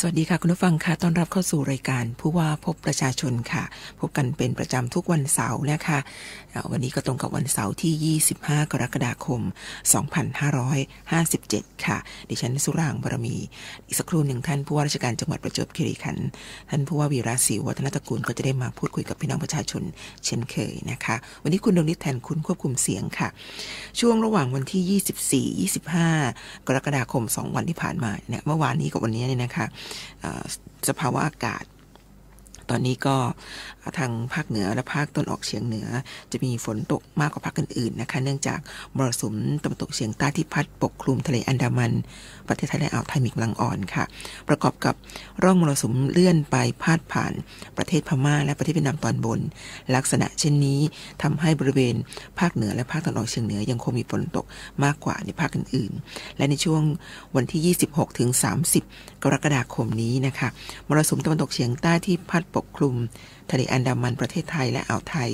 สวัสดีค่ะคุณผู้ฟังค่ะต้อนรับเข้าสู่รายการผู้ว่าพบประชาชนค่ะ พบกันเป็นประจำทุกวันเสาร์นะคะวันนี้ก็ตรงกับวันเสาร์ที่ 25 กรกฎาคม 2557 ค่ะ ดิฉันสุรางบารมี อีกสักครู่หนึ่งท่านผู้ว่าราชการจังหวัดประจวบคีรีขันธ์ท่านผู้ว่าวีระศรีวัฒนตระกูลก็จะได้มาพูดคุยกับพี่น้องประชาชนเช่นเคยนะคะ วันนี้คุณดวงฤทธิ์แทนคุณควบคุมเสียงค่ะ ช่วงระหว่างวันที่ 24 25 กรกฎาคม 2 วันที่ผ่านมาเนี่ยเมื่อวานนี้กับวันนี้เนี่ยนะคะสภาวะอากาศ ตอนนี้ก็ ทางภาคเหนือและภาคตนออกเฉียงเหนือ จะมีฝนตกมากกว่าภาคอื่นๆนะคะเนื่องจากมรสุมตะวันตกเฉียงใต้ที่พัดปกคลุมทะเลอันดามัน ประเทศไทยและอ่าวไทยมีกำลังอ่อนค่ะ ประกอบกับร่องมรสุมเลื่อนไปพาดผ่านประเทศพม่า และประเทศเวียดนามตอนบน ลักษณะเช่นนี้ทำให้บริเวณภาคเหนือและภาคตะวันออกเฉียงเหนือยังคงมีฝนตกมากกว่าในภาคอื่นๆ และในช่วงวันที่ 26ถึง30 กรกฎาคมนี้นะคะมรสุมตะวันตกเฉียงใต้ที่พัดปกคลุม ทะเลอันดามันประเทศไทยและอ่าวไทย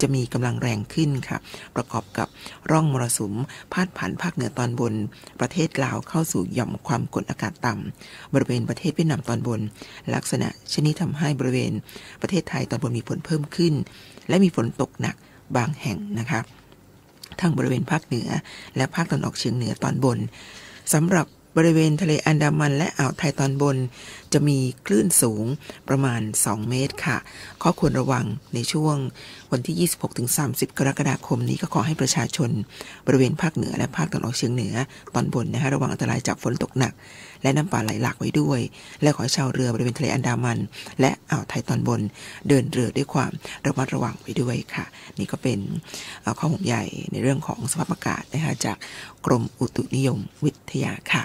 จะมีกำลังแรงขึ้นค่ะ ประกอบกับร่องมรสุมพาดผ่านภาคเหนือตอนบน ประเทศลาวเข้าสู่หย่อมความกดอากาศต่ำบริเวณประเทศเวียดนามตอนบน ลักษณะชนิดทำให้บริเวณประเทศไทยตอนบนมีฝนเพิ่มขึ้น และมีฝนตกหนักบางแห่งนะคะทั้งบริเวณภาคเหนือ และภาคตะวันออกเฉียงเหนือตอนบนสำหรับ บริเวณทะเลอันดามันและอ่าวไทยตอนบน จะมีคลื่นสูงประมาณ 2 เมตรค่ะ ข้อควรระวังในช่วงวันที่ 26-30 กรกฎาคมนี้ก็ขอให้ประชาชน บริเวณภาคเหนือและภาคตะวันออกเฉียงเหนือตอนบนนะคะระวังอันตรายจากฝนตกหนัก และน้ำป่าไหลหลากไว้ด้วย และขอชาวเรือบริเวณทะเลอันดามัน และอ่าวไทยตอนบน เดินเรือด้วยความระมัดระวังไว้ด้วยค่ะ นี่ก็เป็นข้อห่วงใหญ่ในเรื่องของสภาพอากาศนะคะจากกรมอุตุนิยมวิทยาค่ะ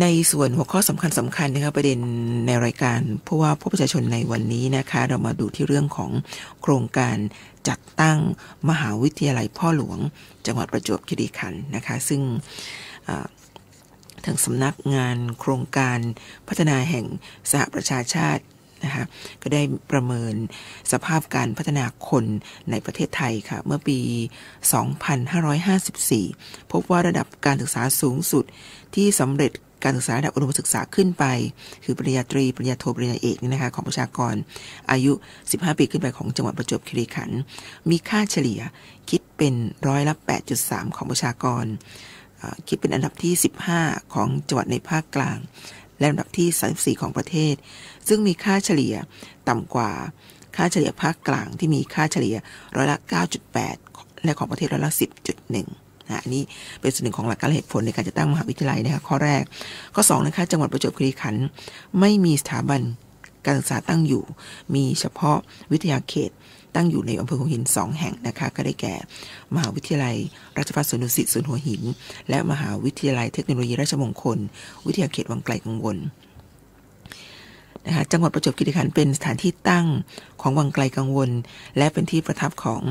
ในส่วนหัวข้อสำคัญสำคัญนะคะประเด็นในรายการผู้ว่าผู้ประชาชนในวันนี้นะคะ เรามาดูที่เรื่องของโครงการจัดตั้งมหาวิทยาลัยพ่อหลวง จังหวัดประจวบคีรีขันธ์นะคะ ซึ่ง ทางสำนักงานโครงการพัฒนาแห่งสหประชาชาตินะคะก็ได้ประเมินสภาพการพัฒนาคนในประเทศไทยค่ะเมื่อปี 2554 พบว่าระดับการศึกษาสูงสุดที่สำเร็จการศึกษาระดับอุดมศึกษาขึ้นไป คือปริญญาตรี ปริญญาโท ปริญญาเอกนี่นะคะของประชากรอายุ 15 ปีขึ้นไปของจังหวัดประจวบคีรีขันธ์มีค่าเฉลี่ยคิดเป็นร้อยละ 8.3 ของประชากร คิดเป็นอันดับที่ 15 ของจังหวัดในภาคกลาง และอันดับที่ 34 ของประเทศ ซึ่งมีค่าเฉลี่ยต่ำกว่าค่าเฉลี่ยภาคกลางที่มีค่าเฉลี่ยร้อยละ 9.8 และของประเทศร้อยละ 10.1นะอันนี้เป็นส่วนหนึ่งของหลักการเหตุผลในการจะตั้งมหาวิทยาลัยนะคะข้อแรก ข้อ2นะคะจังหวัดประจวบคีรีขันธ์ไม่มีสถาบันการศึกษาตั้งอยู่ มีเฉพาะวิทยาเขต ตั้งอยู่ในอำเภอหัวหินสองแห่งนะคะก็ได้แก่ มหาวิทยาลัย ราชภัฏสวนดุสิตสวนหัวหิน และมหาวิทยาลัยเทคโนโลยีราชมงคล วิทยาเขตวังไกลกังวลนะคะจังหวัดประจวบคีรีขันธ์เป็นสถานที่ตั้งของวังไกลกังวล และเป็นที่ประทับของ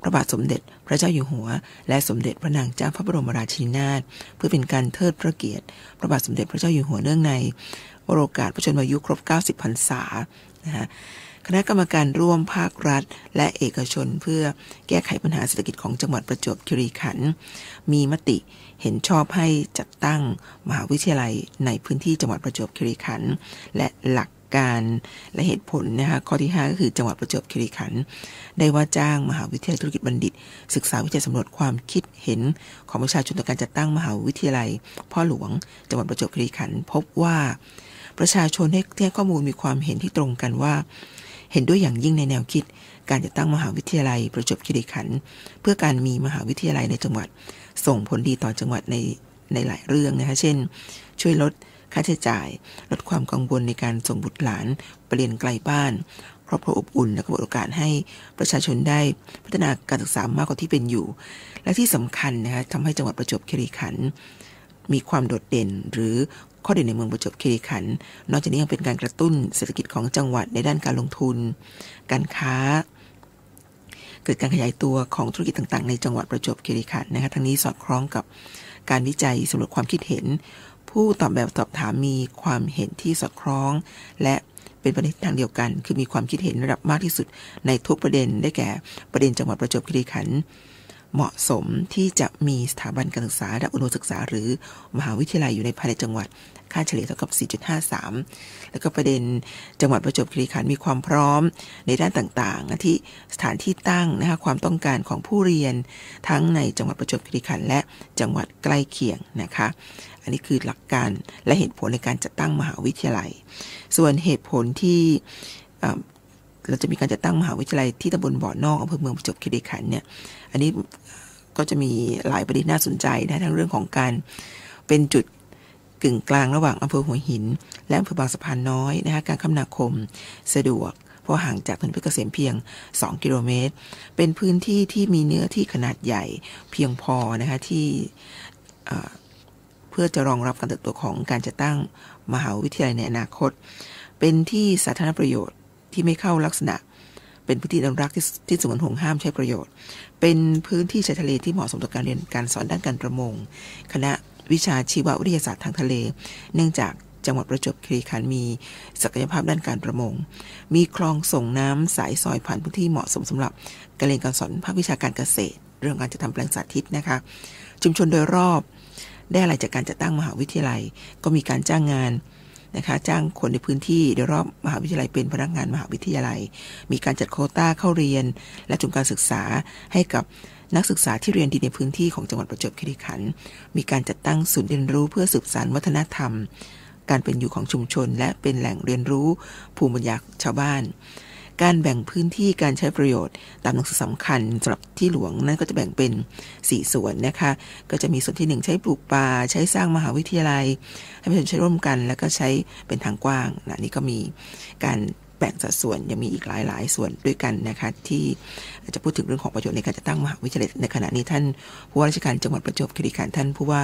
พระบาทสมเด็จพระเจ้าอยู่หัว และสมเด็จพระนางเจ้าพระบรมราชินีนาถเพื่อเป็นการเทิดพระเกียรติ พระบาทสมเด็จพระเจ้าอยู่หัวเนื่องในโรกาสพระชนมายุครบ 90 พรรษานะคะ คณะกรรมการร่วมภาครัฐ และเอกชนเพื่อแก้ไขปัญหาเศรษฐกิจของจังหวัดประจวบคีรีขันธ์มีมติเห็นชอบให้จัดตั้งมหาวิทยาลัยในพื้นที่จังหวัดประจวบคีรีขันธ์และหลักการและเหตุผลนะคะข้อที่ 5 ก็คือจังหวัดประจวบคีรีขันธ์ได้ว่าจ้างมหาวิทยาลัยธุรกิจบัณฑิต ศึกษาวิจัยสำรวจความคิดเห็นของประชาชนต่อการจัดตั้งมหาวิทยาลัย พ่อหลวง จังหวัดประจวบคีรีขันธ์พบว่า ประชาชนให้ข้อมูลมีความเห็นที่ตรงกันว่า เห็นด้วยอย่างยิ่งในแนวคิด การจัดตั้งมหาวิทยาลัยประจวบคีรีขันธ์เพื่อการมีมหาวิทยาลัยในจังหวัด ส่งผลดีต่อจังหวัดในในหลายเรื่องนะคะ เช่น ช่วยลดค่าใช้จ่าย ลดความกังวลในการส่งบุตรหลานไปเรียนไกลบ้านครอบครัวอบอุ่นและก็เปิดโอกาสให้ประชาชนได้พัฒนาการศึกษามากกว่าที่เป็นอยู่ และที่สำคัญนะคะทำให้จังหวัดประจวบคีรีขันธ์มีความโดดเด่นหรือ ข้อเด่นในเมืองประจวบคีรีขันธ์นอกจากนี้ยังเป็นการกระตุ้นเศรษฐกิจของจังหวัดในด้านการลงทุน การค้า เกิดการขยายตัวของธุรกิจต่างๆ ในจังหวัดประจวบคีรีขันธ์นะคะทั้งนี้สอดคล้องกับการวิจัยสำรวจความคิดเห็น ผู้ตอบแบบสอบถามมีความเห็นที่สอดคล้อง และเป็นประเด็นทางเดียวกัน คือมีความคิดเห็นระดับมากที่สุดในทุกประเด็นได้แก่ประเด็นจังหวัดประจวบคีรีขันธ์ เหมาะสมที่จะมีสถาบันการศึกษาระดับอุดมศึกษา หรือมหาวิทยาลัยอยู่ในภายในจังหวัด ค่าเฉลี่ยเท่ากับ 4.53 แล้วก็ประเด็นจังหวัดประจวบคีรีขันธ์มีความพร้อมในด้านต่างๆ ที่สถานที่ตั้งนะคะความต้องการของผู้เรียน ทั้งในจังหวัดประจวบคีรีขันธ์และจังหวัดใกล้เคียงนะคะ อันนี้คือหลักการและเหตุผลในการจัดตั้งมหาวิทยาลัย ส่วนเหตุผลที่ เราจะมีการจัดตั้งมหาวิทยาลัยที่ตำบลบ่อนอกอำเภอเมืองประจวบคีรีขันธ์เนี่ย อันนี้ก็จะมีหลายประเด็นน่าสนใจนะทั้งเรื่องของการเป็นจุดกึ่งกลางระหว่างอำเภอหัวหิน และอำเภอบางสะพานน้อยนะคะการคมนาคมสะดวก เพราะห่างจากถนนเพชรเกษมเพียง 2 กิโลเมตร เป็นพื้นที่ที่มีเนื้อที่ขนาดใหญ่เพียงพอนะคะที่เพื่อจะรองรับการเติบโตของการจะตั้งมหาวิทยาลัยในอนาคต เป็นที่สาธารณประโยชน์ ที่ไม่เข้าลักษณะ เป็นพื้นที่อนุรักษ์ที่ที่สงวนห่วงห้ามใช้ประโยชน์ เป็นพื้นที่ชายทะเลที่เหมาะสมต่อการเรียนการสอนด้านการประมง คณะวิชาชีววิทยาศาสตร์ทางทะเล เนื่องจากจังหวัดประจวบคีรีขันธ์มีศักยภาพด้านการประมง มีคลองส่งน้ำสายซอยผ่านพื้นที่เหมาะสมสำหรับการเรียนการสอนภาควิชาการเกษตร เรื่องการจะทำแปลงสาธิตนะคะ ชุมชนโดยรอบได้อะไรจากการจัดตั้งมหาวิทยาลัย ก็มีการจ้างงาน นะคะจ้างคนในพื้นที่โดยรอบมหาวิทยาลัยเป็นพนักงานมหาวิทยาลัย มีการจัดโคต้าเข้าเรียน และทุนการศึกษาให้กับนักศึกษาที่เรียนดีในพื้นที่ของจังหวัดประจวบคีรีขันธ์มีการจัดตั้งศูนย์เรียนรู้เพื่อสืบสานวัฒนธรรม การเป็นอยู่ของชุมชน และเป็นแหล่งเรียนรู้ภูมิปัญญาชาวบ้าน การแบ่งพื้นที่การใช้ประโยชน์ ตามหนังสือสำคัญสำหรับที่หลวงนั่นก็จะแบ่งเป็น 4 ส่วนนะคะ ก็จะมีส่วนที่ 1 ใช้ปลูกป่าใช้สร้างมหาวิทยาลัย ให้ประชาชนใช้ร่วมกัน แล้วก็ใช้เป็นทางกว้างนะนี่ก็มีการแบ่งสัดส่วนยังมีอีกหลายหลายส่วนด้วยกันนะคะที่จะพูดถึงเรื่องของประโยชน์ในการจัดตั้งมหาวิทยาลัยในขณะนี้ท่านผู้ว่าราชการจังหวัดประจวบคีรีขันธ์ท่านผู้ว่า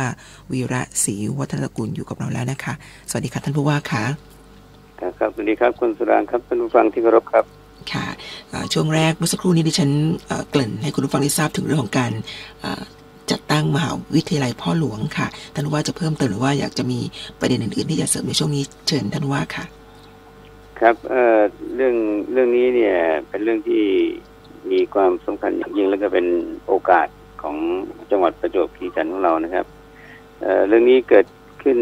วีระศรีวัฒนกูลอยู่กับเราแล้วนะคะ สวัสดีค่ะท่านผู้ว่าค่ะครับสวัสดีครับคุณสุรางครับท่านผู้ฟังที่เคารพครับ ค่ะช่วงแรกเมื่อสักครู่นี้ดิฉันเกริ่นให้คุณผู้ฟังได้ทราบถึงเรื่องของการจัดตั้งมหาวิทยาลัยพ่อหลวงค่ะท่านว่าจะเพิ่มเติมหรือว่าอยากจะมีประเด็นอื่นๆ ที่จะเสริมในช่วงนี้เชิญท่านว่าค่ะ ครับเเรื่องเรื่องนี้เนี่ยเป็นเรื่องที่มีความสำคัญอย่างยิ่งแล้วก็เป็นโอกาสของจังหวัดประจวบคีรีขันธ์ของเรานะครับเเรื่องนี้เกิดขึ้น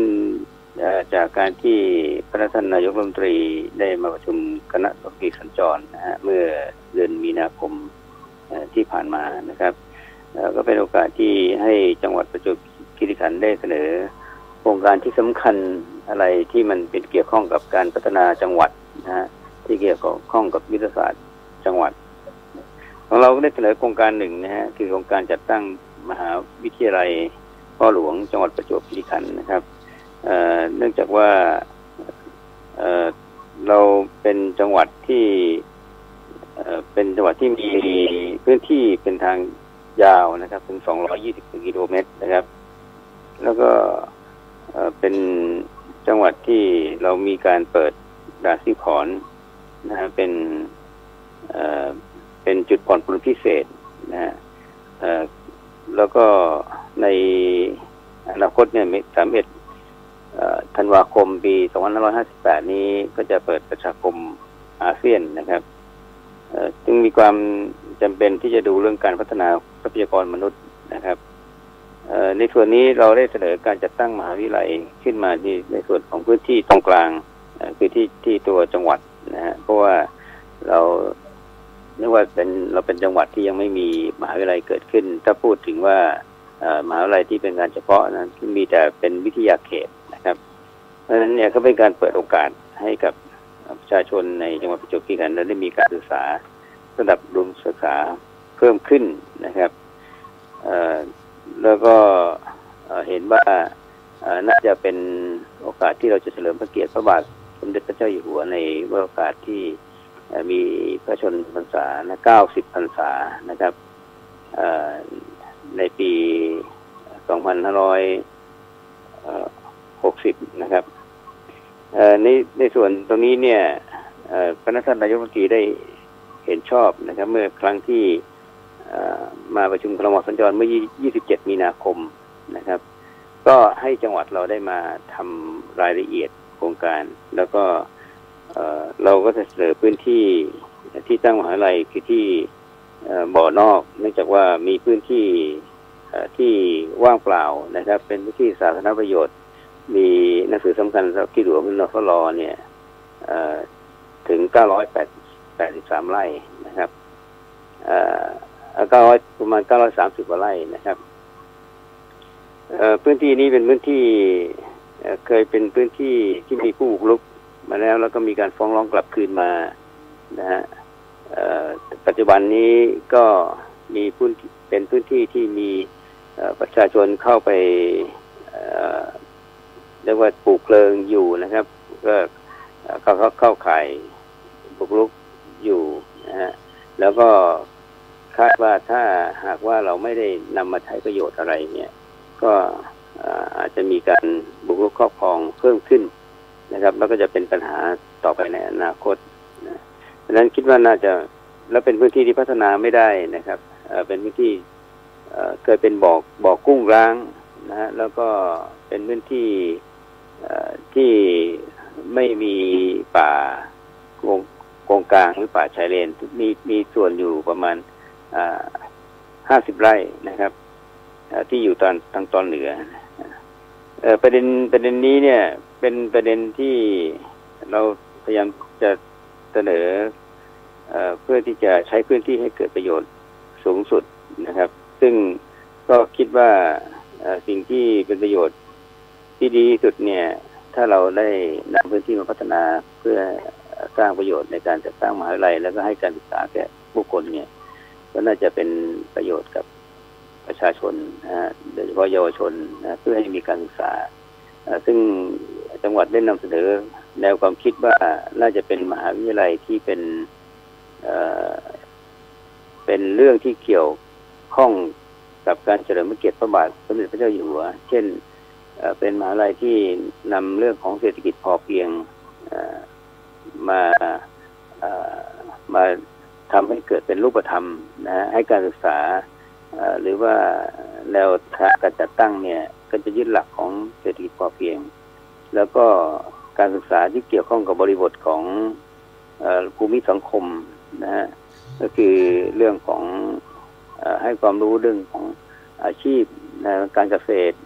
จากการที่พระท่านนายกรัฐมนตรีได้มาประชุมคณะธุรกิจสัญจรนะฮะเมื่อเดือนมีนาคมที่ผ่านมานะครับก็เป็นโอกาสที่ให้จังหวัดประจวบคีรีขันธ์ได้เสนอโครงการที่สำคัญอะไรที่มันเป็นเกี่ยวข้องกับการพัฒนาจังหวัดนะฮะที่เกี่ยวข้องกับยุทธศาสตร์จังหวัด ของเราได้เสนอโครงการหนึ่งนะฮะคือโครงการจัดตั้งมหาวิทยาลัยพ่อหลวงจังหวัดประจวบคีรีขันธ์นะครับ เนื่องจากว่าเราเป็นจังหวัดที่เป็นจังหวัดที่มีพื้นที่เป็นทางยาวนะครับถึง220 กิโลเมตรนะครับ แล้วก็เป็นจังหวัดที่เรามีการเปิดดาซิพอนนะฮะเป็นเป็นจุดผ่อนปลนพิเศษนะฮะแล้วก็ในอนาคตเนี่ยสามเอ็ด ธันวาคมปี 2558 นี้ก็จะเปิดประชาคมอาเซียนนะครับจึงมีความจำเป็นที่จะดูเรื่องการพัฒนาทรัพยากรมนุษย์นะครับในส่วนนี้เราได้เสนอการจัดตั้งมหาวิทยาลัยขึ้นมาที่ในส่วนของพื้นที่ตรงกลางคือที่ที่ตัวจังหวัดนะฮะเพราะว่าเราเนื่องว่าเป็นเราเป็นจังหวัดที่ยังไม่มีมหาวิทยาลัยเกิดขึ้น ถ้าพูดถึงว่ามหาวิทยาลัยที่เป็นการเฉพาะนั้นมีแต่เป็นวิทยาเขต รับเพราะฉะนั้นเนี่ยก็เป็นการเปิดโอกาสให้กับประชาชนในจังหวัดประจวบคีรีขันธ์ได้มีการศึกษาระดับรุมศึกษาเพิ่มขึ้นนะครับแล้วก็เห็นว่าน่าจะเป็นโอกาสที่เราจะเฉลิมพระเกียรติพระบาทสมเด็จพระเจ้าอยู่หัวในโอกาสที่มีพระชนพรรษาเก้าสิบพรรษานะครับในปีสองพันห้าร้อยหกสิบนะครับ ในในส่วนตรงนี้เนี่ยพระท่านนายกรัฐมนตรีได้เห็นชอบนะครับ เมื่อครั้งที่มาประชุมครมสัญจรเมื่อ 27 มีนาคมนะครับ ก็ให้จังหวัดเราได้มาทำรายละเอียดโครงการ แล้วก็เราก็จะเสนอพื้นที่ที่ตั้งมหาลัยคือที่บ่อนอก เนื่องจากว่ามีพื้นที่ที่ว่างเปล่านะครับ เป็นพื้นที่สาธารณประโยชน์ มีหนังสือสำคัญสำหรับที่หลวงนฟลอเนี่ยถึง 983 ไร่นะครับเก้าร้อยประมาณ 930กว่าไร่นะครับพื้นที่นี้เป็นพื้นที่เคยเป็นพื้นที่ที่มีผู้บุกรุกมาแล้ว แล้วก็มีการฟ้องร้องกลับคืนมานะฮะปัจจุบันนี้ก็มีพื้นเป็นพื้นที่ที่มีประชาชนเข้าไป เรียกว่าปลูกเพลิงอยู่นะครับ ก็เขาเขาเข้าข่ายบุกรุกอยู่นะฮะแล้วก็คาดว่าถ้าหากว่าเราไม่ได้นำมาใช้ประโยชน์อะไรเนี่ย ก็อาจจะมีการบุกรุกครอบครองเพิ่มขึ้นนะครับ แล้วก็จะเป็นปัญหาต่อไปในอนาคตนะดังนั้นคิดว่าน่าจะแล้วเป็นพื้นที่ที่พัฒนาไม่ได้นะครับเป็นพื้นที่เคยเป็นบ่อบ่อกุ้งร้างนะฮะแล้วก็เป็นพื้นที่ ที่ไม่มีป่าโกงกลางหรือป่าชายเลนมีมีส่วนอยู่ประมาณห้าสิบไร่นะครับที่อยู่ตอนทางตอนเหนือประเด็นประเด็นนี้เนี่ย เป็นประเด็นที่เราพยายามจะเสนอเพื่อที่จะใช้พื้นที่ให้เกิดประโยชน์สูงสุดนะครับ ซึ่งก็คิดว่าสิ่งที่เป็นประโยชน์ ที่ดีสุดเนี่ย ถ้าเราได้นำพื้นที่มาพัฒนาเพื่อสร้างประโยชน์ในการจัดสร้างมหาวิทยาลัย แล้วก็ให้การศึกษาแก่ผู้คนเนี่ย ก็น่าจะเป็นประโยชน์กับประชาชนนะโดยเฉพาะเยาวชนนะเพื่อให้มีการศึกษา ซึ่งจังหวัดได้นำเสนอแนวความคิดว่าน่าจะเป็นมหาวิทยาลัยที่เป็นเป็นเรื่องที่เกี่ยวข้องกับการเฉลิมพระเกียรติพระบาทสมเด็จพระเจ้าอยู่หัว เช่น เป็นมหาลัยที่นำเรื่องของเศรษฐกิจพอเพียงมามาทำให้เกิดเป็นรูปธรรมนะให้การศึกษาหรือว่าแนวทางการจัดตั้งเนี่ย ก็จะยึดหลักของเศรษฐกิจพอเพียง แล้วก็การศึกษาที่เกี่ยวข้องกับบริบทของภูมิสังคมนะฮะก็คือเรื่องของอให้ความรู้เรื่องของอาชีพการเกษตร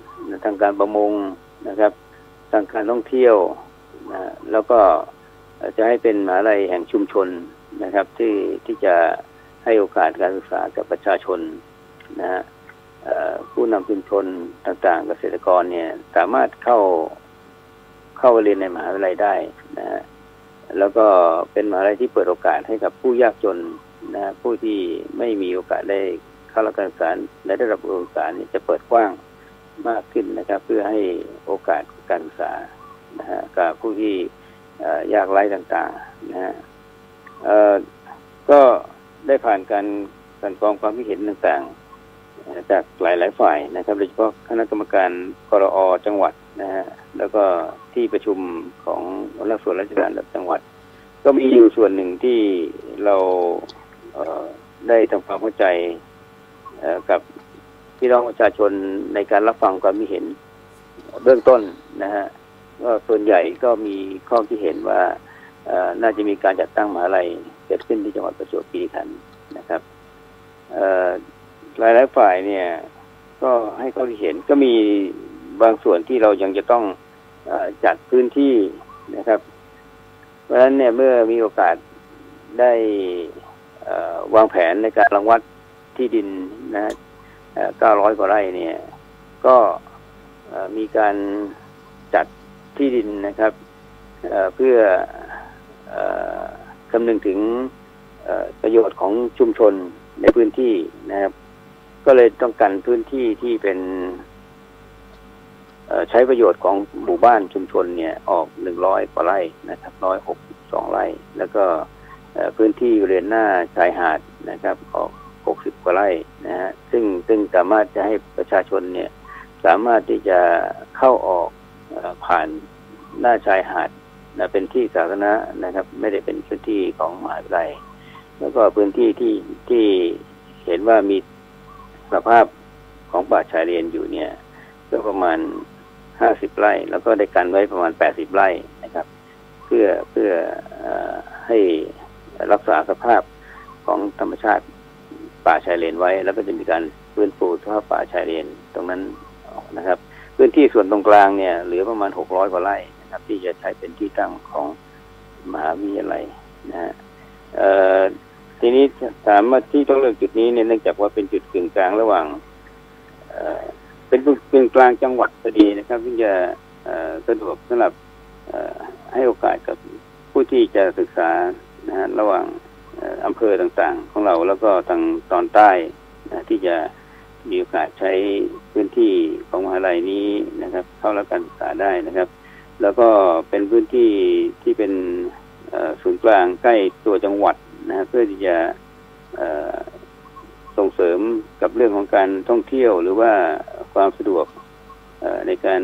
ทางการประมงนะครับ ทางการท่องเที่ยวนะแล้วก็จะให้เป็นมหาลัยแห่งชุมชนนะครับ ที่ที่จะให้โอกาสการศึกษากับประชาชนนะฮะผู้นำชุมชนต่างๆ เกษตรกรเนี่ย สามารถเข้าเข้าเรียนในมหาวิทยาลัยได้นะฮะแล้วก็เป็นมหาลัยที่เปิดโอกาสให้กับผู้ยากจนนะผู้ที่ไม่มีโอกาสได้เข้ารับการศึกษาในระดับโอกษาจะเปิดกว้าง มากขึ้นนะครับ เพื่อให้โอกาสการศึกษานะฮะกับผู้ที่ยากไร้ต่างๆนะฮะก็ได้ผ่านการการกรองความคิดเห็นต่างๆ จากหลายหลายฝ่ายนะครับโดยเฉพาะคณะกรรมการกรอจังหวัดนะฮะแล้วก็ที่ประชุมของรัฐส่วนราชการระดับจังหวัด ก็มีอยู่ส่วนหนึ่งที่เราได้ทำความเข้าใจกับ พี่น้องประชาชนในการรับฟังความคิดเห็นเบื้องต้นนะฮะก็ส่วนใหญ่ก็มีข้อที่เห็นว่าน่าจะมีการจัดตั้งมหาลัยเกิดขึ้นที่จังหวัดประจวบคีรีขันธ์นะครับหลายหลายฝ่ายเนี่ย ก็ให้ข้อที่เห็นก็มีบางส่วนที่เรายังจะต้องอจัดพื้นที่นะครับ เพราะฉะนั้นเนี่ยเมื่อมีโอกาสได้วางแผนในการรังวัดที่ดินนะ เก้าร้อยกว่าไร่เนี่ย ก็มีการจัดที่ดินนะครับเพื่อคำนึงถึงประโยชน์ของชุมชนในพื้นที่นะครับ ก็เลยต้องการพื้นที่ที่เป็นใช้ประโยชน์ของหมู่บ้านชุมชนเนี่ยออกหนึ่งร้อยกว่าไร่นะครับร้อยหกสองไร่ แล้วก็พื้นที่เรียนหน้าชายหาดนะครับ ออก หกสิบกว่าไร่นะฮะซึ่งซึ่งสามารถจะให้ประชาชนเนี่ย สามารถที่จะเข้าออกผ่านหน้าชายหาดนะเป็นที่สาธารณะนะครับ ไม่ได้เป็นพื้นที่ของมหาวิทยาลัย แล้วก็พื้นที่ที่ที่เห็นว่ามีสภาพของป่าชายเลนอยู่เนี่ยก็ประมาณห้าสิบไร่ แล้วก็ได้กันไว้ประมาณแปดสิบไร่นะครับ เพื่อเพื่ออให้รักษาสภาพของธรรมชาติ ป่าชายเลนไว้ แล้วก็จะมีการฟื้นฟูสภาพป่าชายเลนตรงนั้นนะครับ พื้นที่ส่วนตรงกลางเนี่ยเหลือประมาณหกร้อยกว่าไร่นะครับ ที่จะใช้เป็นที่ตั้งของมหาวิทยาลัยนะฮะทีนี้ถามว่าที่ต้องเลือกจุดนี้เนี่ยเนื่องจากว่าเป็นจุดกึ่งกลางระหว่างเป็นกึ่งกลางจังหวัดพอดีนะครับที่จะสะดวกสำหรับให้โอกาสกับผู้ที่จะศึกษานะฮะระหว่าง อำเภอต่างๆ ของเราแล้วก็ทางตอนใต้ที่จะมีโอกาสใช้พื้นที่ของมหาลัยนี้นะครับ เข้ารับการศึกษาได้นะครับ แล้วก็เป็นพื้นที่ที่เป็นศูนย์กลางใกล้ตัวจังหวัดนะเพื่อที่จะส่งเสริมกับเรื่องของการท่องเที่ยวหรือว่าความสะดวกในการ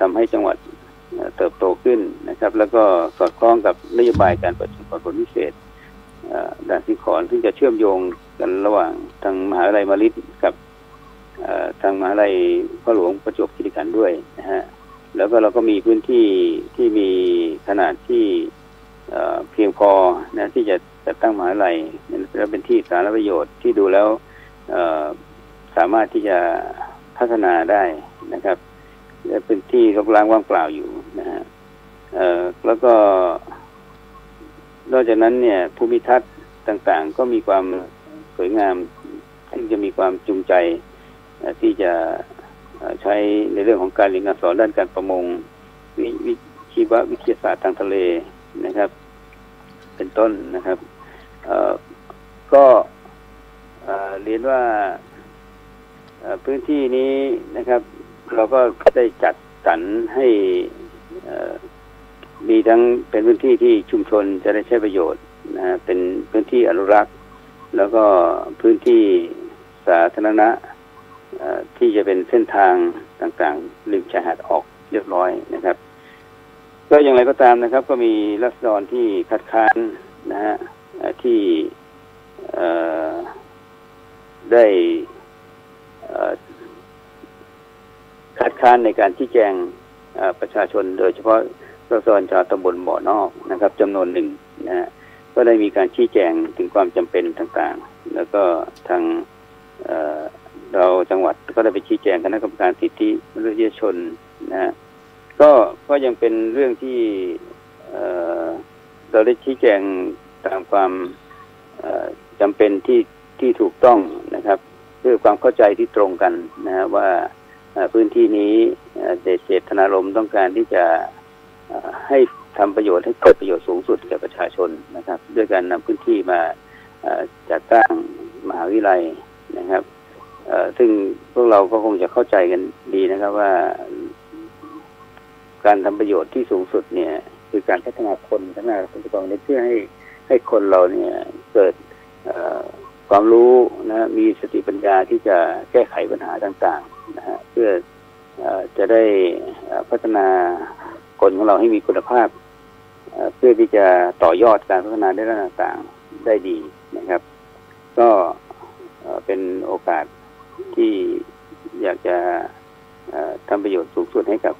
ทำให้จังหวัดเติบโตขึ้นนะครับ แล้วก็สอดคล้องกับนโยบายการประชุมผลพิเศษ ด่านสิขอนซึ่งจะเชื่อมโยงกันระหว่างทางมหาวิทยาลัยมาริดกับทางมหาวิทยาลัยพ่อหลวงประจวบคีรีขันธ์ด้วยนะฮะแล้วก็เราก็มีพื้นที่ที่มีขนาดที่เพียงพอนะที่จะจัดตั้งมหาวิทยาลัยและเป็นที่สาธารณประโยชน์ที่ดูแล้วสามารถที่จะพัฒนาได้นะครับและเป็นที่รกร้างว่างเปล่าอยู่นะฮะแล้วก็ นอกจากนั้นเนี่ยภูมิทัศน์ต่างๆ ก็มีความสวยงามซึ่งจะมีความจูงใจที่จะใช้ในเรื่องของการเรียนการสอนด้านการประมง วิวิชีววิทยาศาสตร์ทางทะเลนะครับ เป็นต้นนะครับก็เรียนว่าพื้นที่นี้นะครับ เราก็ได้จัดสรรให้ มีทั้งเป็นพื้นที่ที่ชุมชนจะได้ใช้ประโยชน์นะเป็นพื้นที่อนุรักษ์ แล้วก็พื้นที่สาธารณะที่จะเป็นเส้นทางต่างๆริมชายหาดออกเรียบร้อยนะครับ ก็อย่างไรก็ตามนะครับ ก็มีรัษฎรที่คัดค้านนะฮะที่ได้คัดค้านในการที่แจงประชาชนโดยเฉพาะ รัษฎรชาวตำบลบ่อนอกนะครับจำนวนหนึ่งนะฮะก็ได้มีการชี้แจงถึงความจำเป็นต่างๆ แล้วก็ทางเราจังหวัดก็ได้ไปชี้แจงคณะกรรมการสิทธิมนุษยชนนะฮะก็ก็ยังเป็นเรื่องที่เราได้ชี้แจงตามความจำเป็นที่ที่ถูกต้องนะครับเพื่อความเข้าใจที่ตรงกันนะฮะว่าพื้นที่นี้เดชเจตนารมต้องการที่จะ ให้ทำประโยชน์ให้เกิดประโยชน์สูงสุดแก่ประชาชนนะครับ ด้วยการนำพื้นที่มาจัดตั้งมหาวิทยาลัยนะครับซึ่งพวกเราก็คงจะเข้าใจกันดีนะครับว่า การทำประโยชน์ที่สูงสุดเนี่ย คือการพัฒนาคนพัฒนาคนประกอบในเพื่อให้ให้คนเราเนี่ยเกิดความรู้นะมีสติปัญญาที่จะแก้ไขปัญหาต่าง ๆ นะฮะเพื่ออจะได้พัฒนา คนของเราให้มีคุณภาพ เพื่อที่จะต่อยอดการพัฒนาได้ด้านต่างๆได้ดีนะครับ ก็เป็นโอกาสที่อยากจะทำประโยชน์สูงสุดให้กับ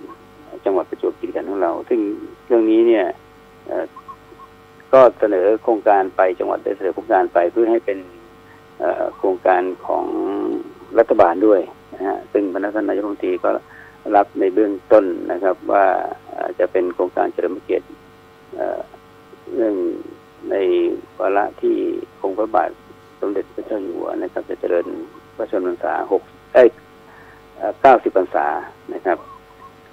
จังหวัดประจวบคีรีขันธ์ของเรา ซึ่งเรื่องนี้เนี่ยก็เสนอโครงการไปจังหวัดได้เสนอโครงการไปเพื่อให้เป็นโครงการของรัฐบาลด้วยนะฮะซึ่งพนักงานนายกรัฐมนตรีก็รับในเบื้องต้นนะครับว่า จะเป็นโครงการเฉลิมพระเกียรติเรื่องในวาระที่องค์พระบาทสมเด็จพระเจ้าอยู่หัวนะครับ จะเจริญพระชนมพรรษาหกเอ้เก้าสิบพรรษานะครับ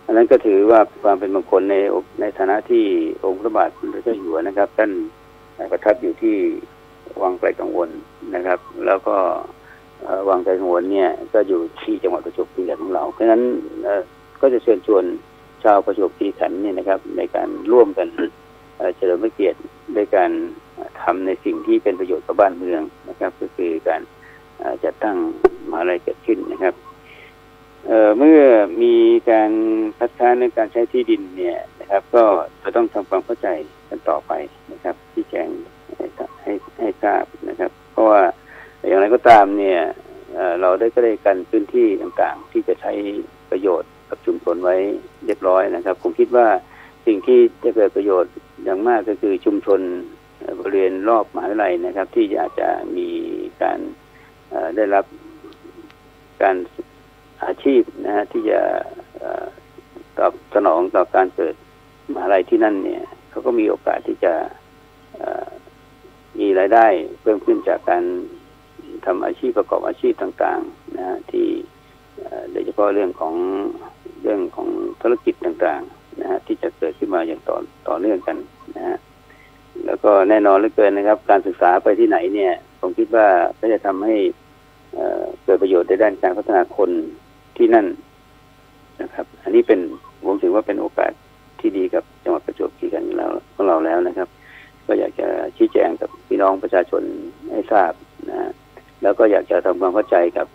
อันนั้นก็ถือว่าความเป็นมงคลในในฐานะที่องค์พระบาทสมเด็จพระเจ้าอยู่หัวนะครับท่านประทับอยู่ที่วังไกลกังวลนะครับ แล้วก็วังไกลกังวลเนี่ย ก็อยู่ที่จังหวัดประจวบคีรีขันธ์ของเราเพราะฉะนั้นก็จะเชิญชวน ชาวประจวบคีรีขันธ์เนี่ยนะครับ ในการร่วมกันเฉลิมพระเกียรติด้วยการทำในสิ่งที่เป็นประโยชน์กับบ้านเมืองนะครับ ก็คือการจัดตั้งมหาลัยเกิดขึ้นนะครับเมื่อมีการพัฒนาในการใช้ที่ดินเนี่ยนะครับ ก็จะต้องทำความเข้าใจกันต่อไปนะครับที่แจ้งให้ให้ทราบนะครับ เพราะว่าอย่างไรก็ตามเนี่ยเราได้ก็ได้กันพื้นที่ต่างๆ ที่จะใช้ประโยชน์ กับชุมชนไว้เรียบร้อยนะครับ ผมคิดว่าสิ่งที่จะเกิดประโยชน์อย่างมากก็คือชุมชนบริเวณรอบมหาวิทยาลัยนะครับ ที่อาจจะมีการได้รับการอาชีพนะฮะที่จะตอบสนองต่อการเกิดมหาลัยที่นั่นเนี่ยเขาก็มีโอกาสที่จะมีรายได้เพิ่มขึ้นจากการทำอาชีพประกอบอาชีพต่างๆนะฮะที่โดยเฉพาะเรื่องของ เรื่องของธุรกิจต่างๆนะฮะที่จะเกิดขึ้นมาอย่างต่อต่อเนื่องกันนะฮะแล้วก็แน่นอนเหลือเกินนะครับ การศึกษาไปที่ไหนเนี่ย ผมคิดว่าก็จะทำให้เกิดประโยชน์ในด้านการพัฒนาคนที่นั่นนะครับ อันนี้เป็นผมถือว่าเป็นโอกาสที่ดีกับจังหวัดประจวบคีรีขันธ์ของเราของเราแล้วนะครับ ก็อยากจะชี้แจงกับพี่น้องประชาชนให้ทราบนะแล้วก็อยากจะทำความเข้าใจกับ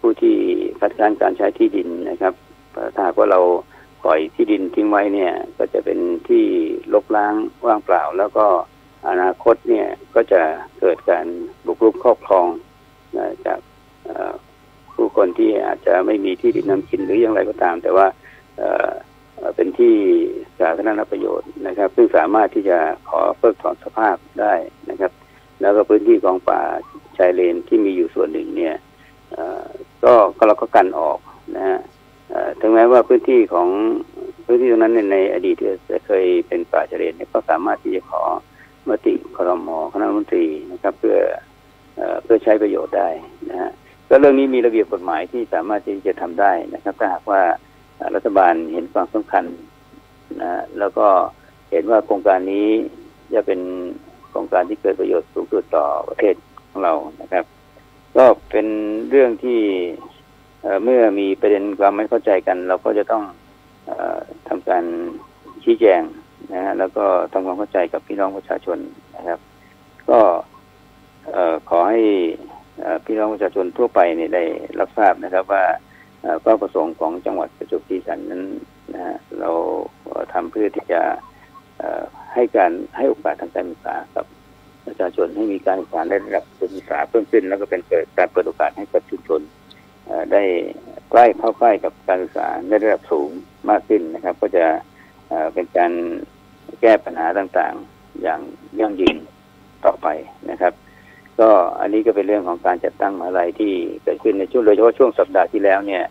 ผู้ที่คัดค้านการใช้ที่ดินนะครับ ว่าเราปล่อยที่ดินทิ้งไว้เนี่ย ก็จะเป็นที่ลกล้างว่างเปล่า แล้วก็อนาคตเนี่ยก็จะเกิดการบุกรุกครอบครองจากผู้คนที่อาจจะไม่มีที่ดินนำกินหรืออย่างไรก็ตาม แต่ว่าเป็นที่สาธารณประโยชน์นะครับ ซึ่งสามารถที่จะขอเพิกถอนสภาพได้นะครับ แล้วก็พื้นที่กองป่าชายเลนที่มีอยู่ส่วนหนึ่งเนี่ยก็เราก็กันออกนะฮะ ถึงแม้ว่าพื้นที่ของพื้นที่ตรงนั้นในอดีตเคยเป็นป่าชายเลนก็สามารถที่จะขอมติครมคณะรัฐมนตรีนะครับ เพื่อเพื่อใช้ประโยชน์ได้นะฮะก็เรื่องนี้มีระเบียบกฎหมายที่สามารถที่จะทำได้นะครับ ถ้าหากว่ารัฐบาลเห็นความสำคัญนะแล้วก็เห็นว่าโครงการนี้จะเป็นโครงการที่เกิดประโยชน์สูงสุดต่อประเทศของเรานะครับ ก็เป็นเรื่องที่ เมื่อมีประเด็นความไม่เข้าใจกัน เราก็จะต้องอทำการชี้แจงนะฮะแล้วก็ทำความเข้าใจกับพี่น้องประชาชนนะครับ ก็ขอให้พี่น้องประชาชนทั่วไปเนี่ยได้รับทราบนะครับว่าเป้าประสงค์ของจังหวัดประจวบคีรีขันธ์นั้นนะฮะเราทำเพื่อที่จะให้การให้โอกาสทางการศึกษากับประชาชนให้มีการศึกษาได้ระดับศึกษาเพิ่มขึ้น แล้วก็เป็นเกิดการเปิดโอกาสให้กับชุมชน ได้ใกล้เข้าใกล้กับการศึกษาในระดับสูงมากขึ้นนะครับ ก็จะเป็นการแก้ปัญหาต่างๆ อย่างยั่งยืนต่อไปนะครับ ก็อันนี้ก็เป็นเรื่องของการจัดตั้งมหาลัยที่เกิดขึ้นในช่วงโดยเฉพาะช่วงสัปดาห์ที่แล้วเนี่ย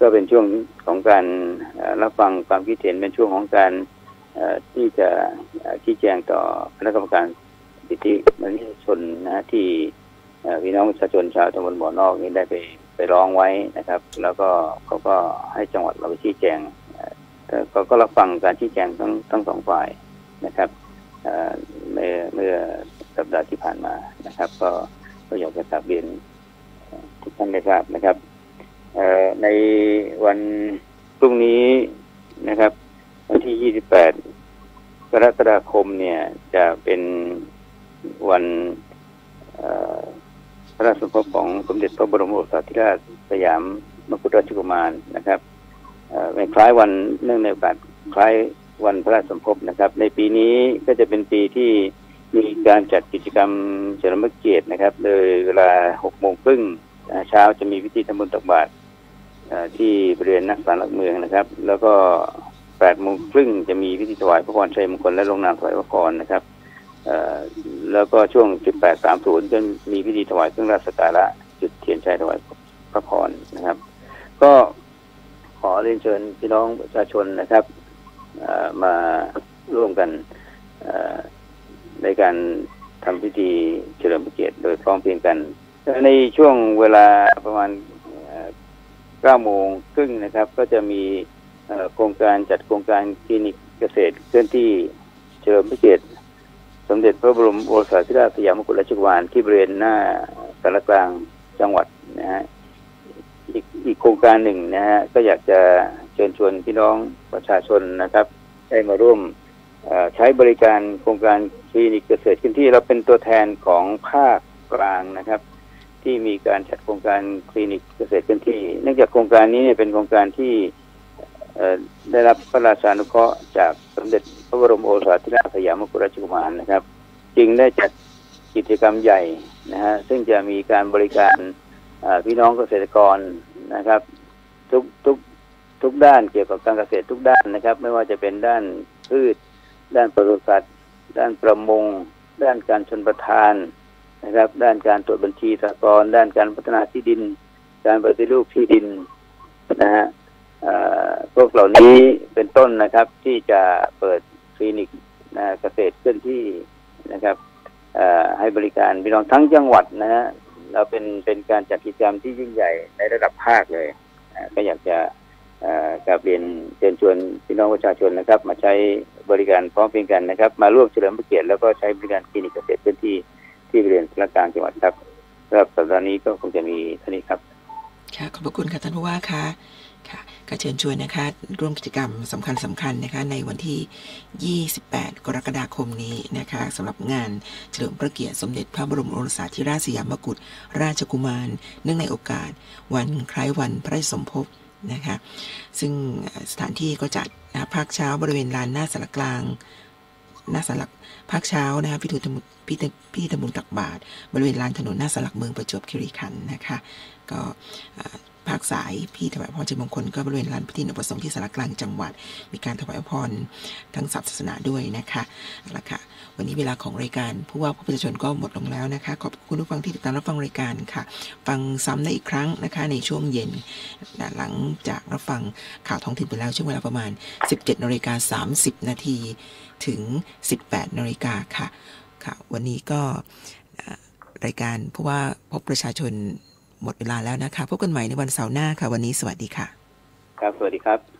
ก็เป็นช่วงของการรับฟังความคิดเห็นเป็นช่วงของการที่จะชี้แจงต่อคณะกรรมการสิทธิมนุษยชนนะที่พี่น้องประชาชนชาวตำบลบ่อนอกนี้ได้ไป ไปร้องไว้นะครับ แล้วก็เขาก็ให้จังหวัดเราไปชี้แจงก็ก็รับฟังการชี้แจงทั้งทั้งสองฝ่ายนะครับเมื่อเมื่อสัปดาห์ที่ผ่านมานะครับ ก็ก็อยากจะกลับเรียนทุกท่านได้ทราบนะครับในวันพรุ่งนี้นะครับ วันที่ 28 กรกฎาคมเนี่ยจะเป็นวัน ระราชสมภพของสมเด็จพระบรมโอรสาธิราชสยามมกุฎราชกุมารนะครับเป็นคล้ายวันเนื่องในโอกาสคล้ายวันพระราชสมภพนะครับ ในปีนี้ก็จะเป็นปีที่มีการจัดกิจกรรมเฉลิมพระเกียรตินะครับโดยเวลาหกโมงครึ่งเช้าจะมีพิธีทำบุญตักบาตรที่บริเวณนักสารหลักเมืองนะครับ แล้วก็แปดโมงครึ่งจะมีพิธีถวายพระพรชัยมงคลและลงนามถวายพระพรนะครับ แล้วก็ช่วงสิบแปดสามศูนย์จะมีพิธีถวายเครื่องราชสการะจุดเทียนชัยถวายพระพรนะครับ ก็ขอเรียนเชิญพี่น้องประชาชนนะครับมาร่วมกันในการทำพิธีเฉลิมพระเกียรติโดยพร้อมเพรียงกัน ในช่วงเวลาประมาณเก้าโมงครึ่งนะครับ ก็จะมีโครงการจัดโครงการคลินิกเกษตรเคลื่อนที่เฉลิมพระเกียรติ สมเด็จพระบรมโอรสาธิราชสยามกุฎราชกุมารที่บริเวณหน้าสารกลางจังหวัดนะฮะอีกอีกโครงการหนึ่งนะฮะก็อยากจะเชิญชวนพี่น้องประชาชนนะครับได้มาร่วมใช้บริการโครงการคลินิกเกษตรขึ้นที่เราเป็นตัวแทนของภาคกลางนะครับ ที่มีการจัดโครงการคลินิกเกษตรขึ้นที่ เนื่องจากโครงการนี้เนี่ยเป็นโครงการที่ได้รับพระราชานุเคราะห์จากสมเด็จ ระบรมโอรสาธิราชสยามกุฎราชกุมารนะครับ จึงได้จัดกิจกรรมใหญ่นะฮะซึ่งจะมีการบริการพี่น้องเกษตรกรนะครับ ทุกทุกทุกด้านเกี่ยวกับการเกษตรทุกด้านนะครับ ไม่ว่าจะเป็นด้านพืช ด้านปศุสัตว์ ด้านประมง ด้านการชนประทานนะครับ ด้านการตรวจบัญชีสหกรณ์ด้านการพัฒนาที่ดิน การปฏิรูปที่ดินนะฮะพวกเหล่านี้เป็นต้นนะครับที่จะเปิด คลินิกนะเกษตรเคลื่อนที่นะครับให้บริการพี่น้องทั้งจังหวัดนะฮะเราเป็นเป็นการจัดกิจกรรมที่ยิ่งใหญ่ในระดับภาคเลยก็อยากจะกราบเรียนเชิญชวนพี่น้องประชาชนนะครับ มาใช้บริการพร้อมเพรียงกันนะครับ มาร่วมเฉลิมพระเกียรติแล้วก็ใช้บริการคลินิกเกษตรเคลื่อนที่ที่บริเวณสารกลางจังหวัดครับสำหรับสัปดาห์นี้ก็คงจะมีเท่านี้ครับค่ะขอบพระคุณค่ะท่านผู้ว่าค่ะ ก็เชิญชวนนะคะร่วมกิจกรรมสำคัญสำคัญนะคะในวันที่ 28 กรกฎาคมนี้นะคะสำหรับงานเฉลิมพระเกียรติสมเด็จพระบรมโอรสาธิราชสยามกุฎราชกุมาร เนื่องในโอกาส วันคล้ายวันพระราชสมภพนะคะซึ่งสถานที่ก็จัดนะภาคเช้าบริเวณลานหน้าสารกลาง หน้าสารกภาคเช้านะคะพิธีธรรมพิธีพิธีธรรมบุญตักบาตรบริเวณลานถนนหน้าสารกเมืองประจวบคีรีขันธ์นะคะก็ ภาคสายพี่ถวายพรชัยมงคลก็บริเวณลานพิธีอุปสมบทที่สารกลางจังหวัด มีการถวายพรทั้งศัพท์ศาสนาด้วยนะคะเอาละค่ะวันนี้เวลาของรายการผู้ว่าผู้ประชาชนก็หมดลงแล้วนะคะ ขอบคุณทุกฟังที่ติดตามรับฟังรายการค่ะ ฟังซ้ำได้อีกครั้งนะคะ ในช่วงเย็น หลังจากรับฟังข่าวท้องถิ่นไปแล้วช่วงเวลาประมาณ 17นาฬิกา30 นาทีถึง 18นาฬิกาค่ะค่ะ วันนี้ก็รายการผู้ว่าพบประชาชน หมดเวลาแล้วนะคะ พบกันใหม่ในวันเสาร์หน้าค่ะ วันนี้สวัสดีค่ะ ครับ สวัสดีครับ